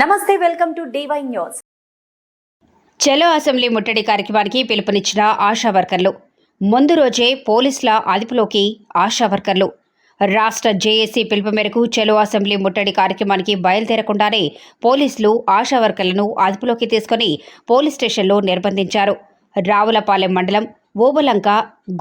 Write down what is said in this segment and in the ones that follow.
నమస్తే welcome to DY news. చలో assembly ముట్టడి కార్యక్రమానికి పిలుపునిచ్చిన ఆశా వర్కర్లు. ముందు రోజే పోలీసుల అదుపులోకి ఆశా వర్కర్లు. రాష్ట్ర జేఏసీ పిలుపు మేరకు చలో అసెంబ్లీ ముట్టడి కార్యక్రమానికి బయలుదేరకుండానే పోలీసులు ఆశా వర్కర్లను అదుపులోకి తీసుకుని పోలీస్ స్టేషన్లో నిర్బంధించారు. రావులపాలెం మండలం ఓబలంక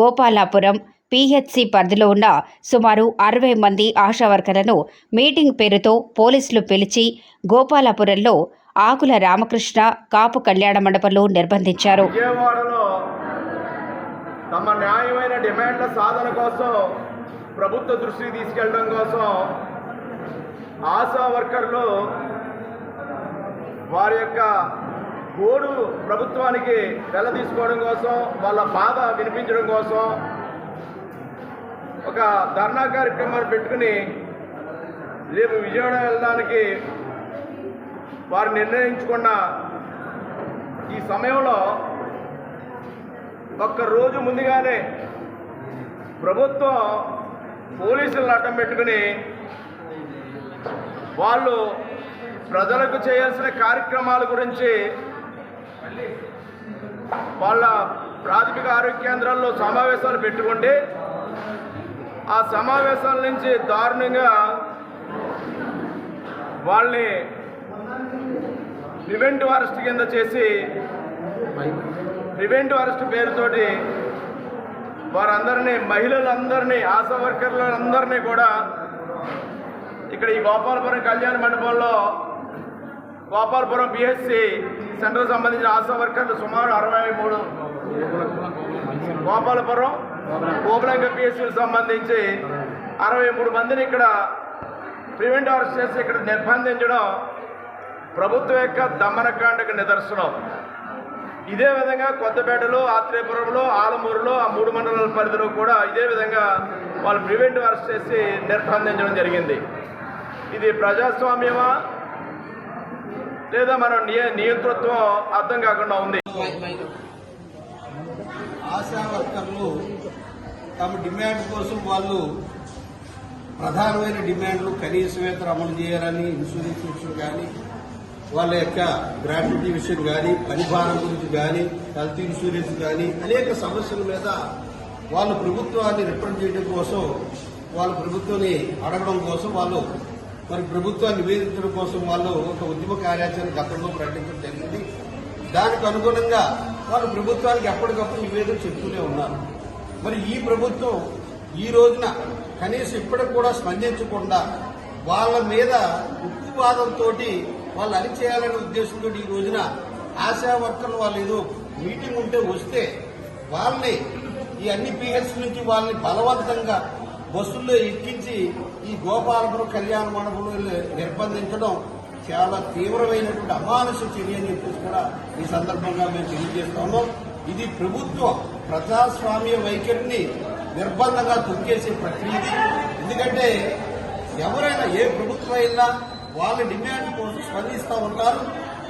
గోపాలాపురం పీహెచ్సి పరిధిలో ఉన్న సుమారు అరవై మంది ఆశా వర్కర్లను మీటింగ్ పేరుతో పోలీసులు పిలిచి గోపాలపురంలో ఆకుల రామకృష్ణ కాపు కళ్యాణ మండపంలో నిర్బంధించారు. తమ న్యాయమైన డిమాండ్ల సాధన కోసం ప్రభుత్వ దృష్టికి తీసుకెళ్ళడం కోసం ఆశా వర్కర్లు వారి యొక్క గోడు ప్రభుత్వానికి వెల్లదీసుకోవడం కోసం వాళ్ళ బాధ వినిపించడం కోసం ఒక ధర్నా కార్యక్రమాన్ని పెట్టుకుని రేపు విజయవాడ వెళ్ళడానికి వారు నిర్ణయించుకున్న ఈ సమయంలో ఒక్క రోజు ముందుగానే ప్రభుత్వం పోలీసులను అడ్డం పెట్టుకుని వాళ్ళు ప్రజలకు చేయాల్సిన కార్యక్రమాల గురించి వాళ్ళ ప్రాథమిక ఆరోగ్య కేంద్రాల్లో సమావేశాలు పెట్టుకుంటే ఆ సమావేశాల నుంచి దారుణంగా వాళ్ళని ప్రివెంట్ అరెస్ట్ కింద చేసి ప్రివెంట్ అరెస్ట్ పేరుతోటి వారందరినీ మహిళలందరినీ ఆశా వర్కర్లందరినీ కూడా ఇక్కడ ఈ గోపాలపురం కళ్యాణ మండపంలో గోపాలపురం బిఎస్సి సెంటర్ సంబంధించిన ఆశా వర్కర్లు సుమారు అరవై మూడు. గోపాలపురం ఓబలంక పిఎస్సికి సంబంధించి అరవై మూడు మందిని ఇక్కడ ప్రివెంట్ అరెస్ట్ చేసి ఇక్కడ నిర్బంధించడం ప్రభుత్వం యొక్క దమనకాండకు నిదర్శనం. ఇదే విధంగా కొత్తపేటలో ఆత్రేయపురంలో ఆలమూరులో ఆ మూడు మండలాల పరిధిలో కూడా ఇదే విధంగా వాళ్ళు ప్రివెంట్ అరెస్ట్ చేసి నిర్బంధించడం జరిగింది. ఇది ప్రజాస్వామ్యమా? లేదా మన నియ నియంతృత్వం అర్థం కాకుండా ఉంది? ఆశా వర్కర్లు తమ డిమాండ్ కోసం వాళ్ళు ప్రధానమైన డిమాండ్లు కనీస వేతన అమలు చేయాలని ఇన్సూరెన్స్ విషయం కానీ వాళ్ళ యొక్క గ్రాట్యుటీ విషయం కానీ పరిభారం గురించి కానీ హెల్త్ ఇన్సూరెన్స్ కానీ అనేక సమస్యల మీద వాళ్ళు ప్రభుత్వాన్ని రిప్రజెంట్ చేయడం కోసం వాళ్ళు ప్రభుత్వాన్ని అడగడం కోసం వాళ్ళు మరి ప్రభుత్వాన్ని నివేదించడం కోసం వాళ్ళు ఒక ఉద్యమ కార్యాచరణ గతంలో ప్రకటించడం జరిగింది. దానికి అనుగుణంగా వాళ్ళు ప్రభుత్వానికి ఎప్పటికప్పుడు నివేదన చెప్తూనే ఉన్నారు. మరి ఈ ప్రభుత్వం ఈ రోజున కనీసం ఇప్పటికి కూడా స్పందించకుండా వాళ్ళ మీద ఉక్కువాదంతో వాళ్ళు అరిచేయాలనే ఉద్దేశంతో ఈ రోజున ఆశా వర్కర్లు వాళ్ళు ఏదో మీటింగ్ ఉంటే వస్తే వాళ్ళని ఈ అన్ని పిహెచ్ నుంచి వాళ్ళని బలవంతంగా బస్సుల్లో ఎక్కించి ఈ గోపాలపురం కళ్యాణ మండపంలో నిర్బంధించడం చాలా తీవ్రమైనటువంటి అమానుష చర్య అని చెప్పేసి కూడా ఈ సందర్భంగా మేము తెలియజేస్తాము ఇది ప్రభుత్వం ప్రజాస్వామ్య వైఖరిని నిర్బంధంగా తొక్కేసే ప్రక్రియ ఇది. ఎందుకంటే ఎవరైనా ఏ ప్రభుత్వం అయినా వాళ్ళ డిమాండ్ కోసం స్పందిస్తూ ఉంటారు.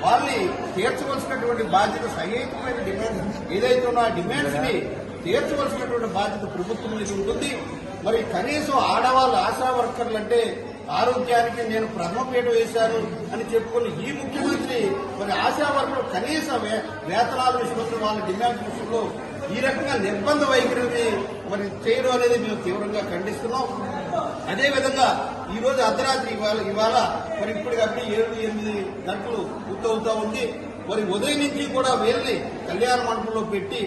వాళ్ళని తీర్చవలసినటువంటి బాధ్యత సహేతమైన డిమాండ్ ఏదైతే ఉన్నా ఆ డిమాండ్స్ని తీర్చవలసినటువంటి బాధ్యత ప్రభుత్వం మీద ఉంటుంది. మరి కనీసం ఆడవాళ్ళు ఆశా వర్కర్లు అంటే ఆరోగ్యానికి నేను ప్రథమ పీట వేశాను అని చెప్పుకుని ఈ ముఖ్యమంత్రి మరి ఆశా వర్కర్లు కనీస వేతనాలు విషయంలో వాళ్ళ డిమాండ్ విషయంలో ఈ రకంగా నిర్బంధ వైఖరిని మరి చేయడం అనేది మేము తీవ్రంగా ఖండిస్తున్నాం. అదేవిధంగా ఈ రోజు అర్ధరాత్రి ఇవాళ ఇవాళ మరి ఇప్పటికప్పుడు ఏడు ఎనిమిది గంటలు పూర్తవుతా ఉంది. మరి ఉదయం నుంచి కూడా వీళ్ళని కళ్యాణ మండపంలో పెట్టి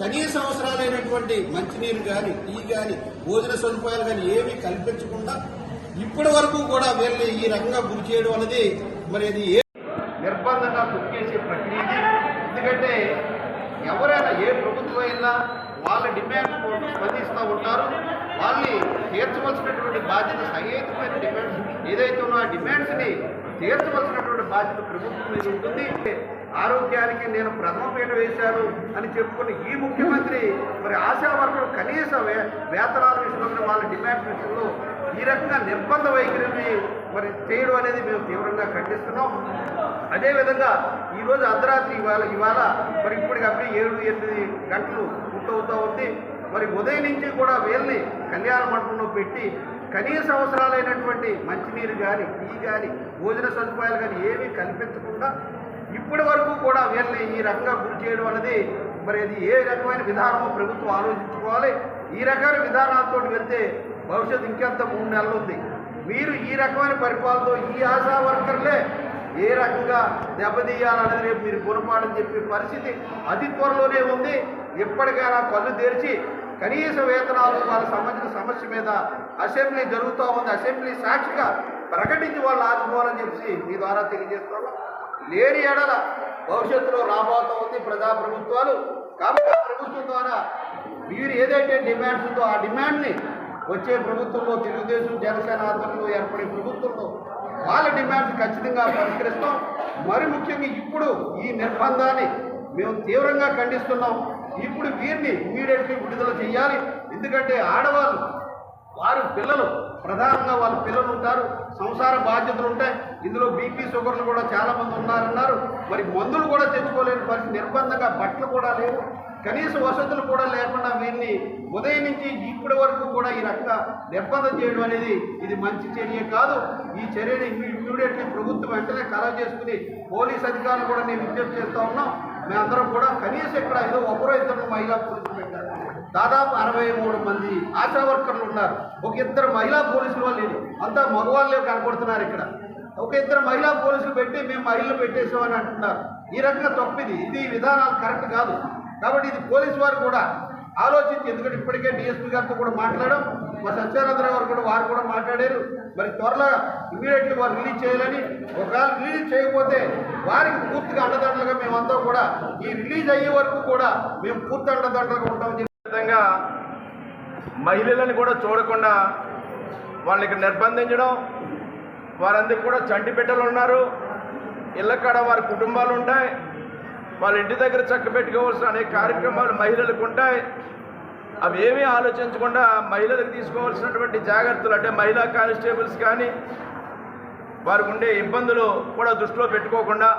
కనీస అవసరాలైనటువంటి మంచినీరు కానీ టీ కానీ భోజన సదుపాయాలు కానీ ఏమీ కల్పించకుండా ఇప్పటి వరకు కూడా వీళ్ళని ఈ రకంగా గురి చేయడం అనేది మరి అది ఏ నిర్బంధంగా తొక్కేసే ప్రక్రియ ఇది. ఎందుకంటే ఎవరైనా ఏ కూడా వాళ్ళ డిమాండ్ స్పందిస్తూ ఉంటారు. వాళ్ళని తీర్చవలసినటువంటి బాధ్యత సహేతుకమైన డిమాండ్స్ ఏదైతే ఉన్నో ఆ డిమాండ్స్ని తీర్చవలసినటువంటి బాధ్యత ప్రభుత్వం మీద ఉంటుంది. ఆరోగ్యానికి నేను ప్రథమ పీట వేశాను అని చెప్పుకుని ఈ ముఖ్యమంత్రి మరి ఆశా వర్గం కనీస వే- వేతనాల విషయంలో వాళ్ళ డిమాండ్ విషయంలో ఈ రకంగా నిర్బంధ వైఖరిని మరి చేయడం అనేది మేము తీవ్రంగా ఖండిస్తున్నాం. అదేవిధంగా ఈరోజు అర్ధరాత్రి ఇవాళ ఇవాళ మరి ఇప్పటికప్పుడు ఏడు ఎనిమిది గంటలు పూర్తవుతా ఉంది. మరి ఉదయం నుంచి కూడా వీళ్ళని కళ్యాణ మండపంలో పెట్టి కనీస అవసరాలైనటువంటి మంచినీరు కానీ టీ కానీ భోజన సదుపాయాలు కానీ ఏమీ కల్పించకుండా ఇప్పటి వరకు కూడా వీళ్ళని ఈ రకంగా గురి చేయడం అనేది మరి అది ఏ రకమైన విధానమో ప్రభుత్వం ఆలోచించుకోవాలి. ఈ రకమైన విధానాలతో వెళ్తే భవిష్యత్తు ఇంకెంత మూడు నెలలు ఉంది. మీరు ఈ రకమైన పరిపాలనతో ఈ ఆశా వర్కర్లే ఏ రకంగా దెబ్బతీయాలనేది రేపు మీరు గుణపాఠం చెప్పే పరిస్థితి అతి త్వరలోనే ఉంది. ఎప్పటికైనా కళ్ళు తెరిచి కనీస వేతనాలు వాళ్ళకి సంబంధించిన సమస్య మీద అసెంబ్లీ జరుగుతూ ఉంది. అసెంబ్లీ సాక్షిగా ప్రకటించి వాళ్ళు ఆదుకోవాలని చెప్పి మీ ద్వారా తెలియజేస్తున్నాం. లేని ఎడల భవిష్యత్తులో రాబోతూ ఉంది ప్రజాప్రభుత్వాలు. కాబట్టి ప్రభుత్వం ద్వారా మీరు ఏదైతే డిమాండ్స్ ఉందో ఆ డిమాండ్ని వచ్చే ప్రభుత్వంలో తెలుగుదేశం జనసేన ఆధ్వర్యంలో ఏర్పడే ప్రభుత్వంలో వాళ్ళ డిమాండ్స్ ఖచ్చితంగా పరిష్కరిస్తాం. మరి ముఖ్యంగా ఇప్పుడు ఈ నిర్బంధాన్ని మేము తీవ్రంగా ఖండిస్తున్నాం. ఇప్పుడు వీరిని ఇమీడియట్లీ విడుదల చేయాలి. ఎందుకంటే ఆడవాళ్ళు వారు పిల్లలు ప్రధానంగా వాళ్ళ పిల్లలు ఉంటారు సంసార బాధ్యతలు ఉంటాయి. ఇందులో బీపీ షుగర్లు కూడా చాలామంది ఉన్నారన్నారు. మరి మందులు కూడా తెచ్చుకోలేని పరిస్థితి నిర్బంధంగా బట్టలు కూడా లేవు. కనీస వసతులు కూడా లేకుండా వీరిని ఉదయం నుంచి ఇప్పటి వరకు కూడా ఈ రకంగా నిర్బంధం చేయడం అనేది ఇది మంచి చర్య కాదు. ఈ చర్యని ఇమ్మీడియట్లీ ప్రభుత్వం వెంటనే కలవ చేసుకుని పోలీస్ అధికారులు కూడా నేను విజ్ఞప్తి చేస్తూ ఉన్నాం. మేమందరం కూడా కనీసం ఇక్కడ ఏదో ఒకరో ఇద్దరు మహిళా పోలీసులు దాదాపు అరవై మూడు మంది ఆశా వర్కర్లు ఉన్నారు. ఒక ఇద్దరు మహిళా పోలీసులు వాళ్ళు అంతా మగవాళ్ళే కనపడుతున్నారు ఇక్కడ. ఒక ఇద్దరు మహిళా పోలీసులు పెట్టి మేము మహిళలు పెట్టేసామని అంటున్నారు. ఈ రకంగా తప్పిది. ఇది విధానాలు కరెక్ట్ కాదు. కాబట్టి ఇది పోలీసు వారు కూడా ఆలోచించి ఎందుకంటే ఇప్పటికే డిఎస్పీ గారితో కూడా మాట్లాడడం మా సత్యానందరావు గారు కూడా వారు కూడా మాట్లాడారు. మరి త్వరలో ఇమీడియట్లీ వారు రిలీజ్ చేయాలని ఒకవేళ రిలీజ్ చేయకపోతే వారికి పూర్తిగా అండదండలుగా మేమంతా కూడా ఈ రిలీజ్ అయ్యే వరకు కూడా మేము పూర్తి అండదండలుగా ఉంటామని విధంగా మహిళలను కూడా చూడకుండా వాళ్ళకి నిర్బంధించడం వారందరికీ కూడా చంటి బిడ్డలు ఉన్నారు. ఇళ్ళకాడ వారి కుటుంబాలు ఉంటాయి. వాళ్ళ ఇంటి దగ్గర చక్క పెట్టుకోవాల్సిన అనేక కార్యక్రమాలు మహిళలకు ఉంటాయి. అవి ఏమీ ఆలోచించకుండా మహిళలకు తీసుకోవాల్సినటువంటి జాగ్రత్తలు అంటే మహిళా కానిస్టేబుల్స్ కానీ వారికి ఉండే ఇబ్బందులు కూడా దృష్టిలో పెట్టుకోకుండా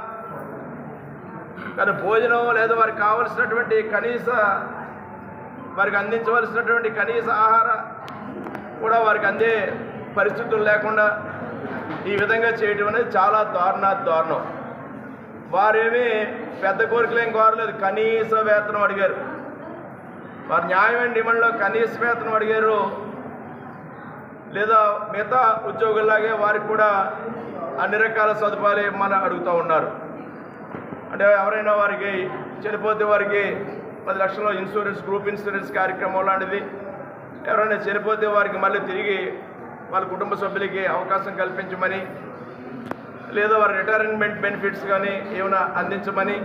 కానీ భోజనం లేదా వారికి కావలసినటువంటి కనీస వారికి అందించవలసినటువంటి కనీస ఆహార కూడా వారికి అందే పరిస్థితులు లేకుండా ఈ విధంగా చేయడం అనేది చాలా దారుణ దారుణం. వారేమీ పెద్ద కోరికలు ఏం కోరలేదు. కనీస వేతనం అడిగారు. వారు న్యాయమైన డిమాండ్లో కనీస వేతనం అడిగారు. లేదా మిగతా ఉద్యోగుల్లాగే వారికి కూడా అన్ని రకాల సదుపాయాలు ఇవ్వమని అడుగుతూ ఉన్నారు. అంటే ఎవరైనా వారికి చనిపోతే వారికి పది లక్షల ఇన్సూరెన్స్ గ్రూప్ ఇన్సూరెన్స్ కార్యక్రమం లాంటిది. ఎవరైనా చనిపోతే వారికి మళ్ళీ తిరిగి వాళ్ళ కుటుంబ సభ్యులకి అవకాశం కల్పించమని లేదా వారి రిటైర్మెంట్ బెనిఫిట్స్ కానీ ఏమైనా అందించమని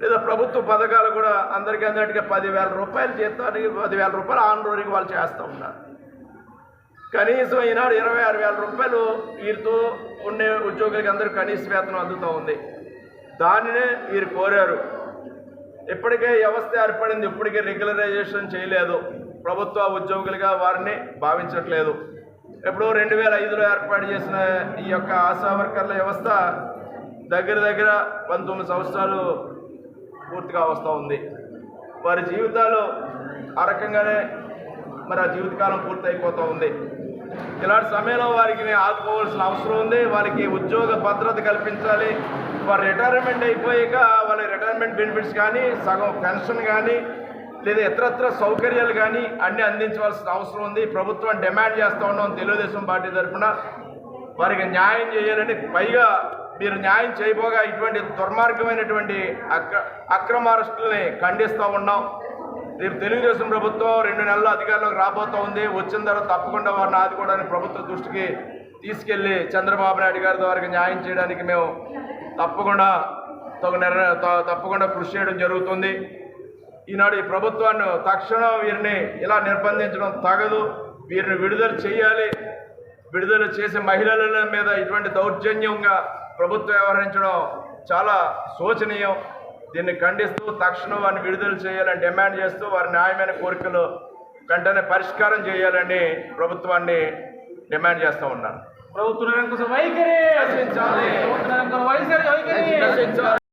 లేదా ప్రభుత్వ పథకాలు కూడా అందరికీ అందరికీ పదివేల రూపాయలు చేస్తానికి పదివేల రూపాయలు ఆన్ రోజుకి వాళ్ళు చేస్తూ ఉన్నారు. కనీసం ఈనాడు ఇరవై ఆరు వేల రూపాయలు వీరితో ఉండే ఉద్యోగులకి అందరూ కనీస వేతనం అందుతూ ఉంది. దానినే వీరు కోరారు. ఇప్పటికే వ్యవస్థ ఏర్పడింది ఇప్పటికే రెగ్యులరైజేషన్ చేయలేదు. ప్రభుత్వ ఉద్యోగులుగా వారిని భావించట్లేదు. ఎప్పుడో రెండు వేల ఐదులో ఏర్పాటు చేసిన ఈ యొక్క ఆశా వర్కర్ల వ్యవస్థ దగ్గర దగ్గర పంతొమ్మిది సంవత్సరాలు పూర్తిగా వస్తూ ఉంది. వారి జీవితాలు ఆ రకంగానే మరి ఆ జీవితకాలం పూర్తి అయిపోతూ ఉంది. ఇలాంటి సమయంలో వారికి ఆదుకోవాల్సిన అవసరం ఉంది. వారికి ఉద్యోగ భద్రత కల్పించాలి. వారు రిటైర్మెంట్ అయిపోయాక వాళ్ళ రిటైర్మెంట్ బెనిఫిట్స్ కానీ సగం పెన్షన్ కానీ లేదా ఇతరత్ర సౌకర్యాలు కానీ అన్నీ అందించవలసిన అవసరం ఉంది. ప్రభుత్వం డిమాండ్ చేస్తూ ఉన్నాం. తెలుగుదేశం పార్టీ తరఫున వారికి న్యాయం చేయాలని పైగా మీరు న్యాయం చేయబోగా ఇటువంటి దుర్మార్గమైనటువంటి అక్ర అక్రమ అరెస్టుల్ని ఖండిస్తూ ఉన్నాం. రేపు తెలుగుదేశం ప్రభుత్వం రెండు నెలల అధికారంలోకి రాబోతూ ఉంది. వచ్చిన తర్వాత తప్పకుండా వారిని ఆదుకోవడానికి ప్రభుత్వ దృష్టికి తీసుకెళ్ళి చంద్రబాబు నాయుడు గారి ద్వారా న్యాయం చేయడానికి మేము తప్పకుండా త- తప్పకుండా కృషి చేయడం జరుగుతుంది. ఈనాడు ఈ ప్రభుత్వాన్ని తక్షణం వీరిని ఇలా నిర్బంధించడం తగదు. వీరిని విడుదల చేయాలి. విడుదల చేసే మహిళల మీద ఇటువంటి దౌర్జన్యంగా ప్రభుత్వం వ్యవహరించడం చాలా శోచనీయం. దీన్ని ఖండిస్తూ తక్షణం వారిని విడుదల చేయాలని డిమాండ్ చేస్తూ వారి న్యాయమైన కోరికలు వెంటనే పరిష్కారం చేయాలని ప్రభుత్వాన్ని డిమాండ్ చేస్తూ ఉన్నాను. ప్రభుత్వ రంగ వైఖరి వైఖరి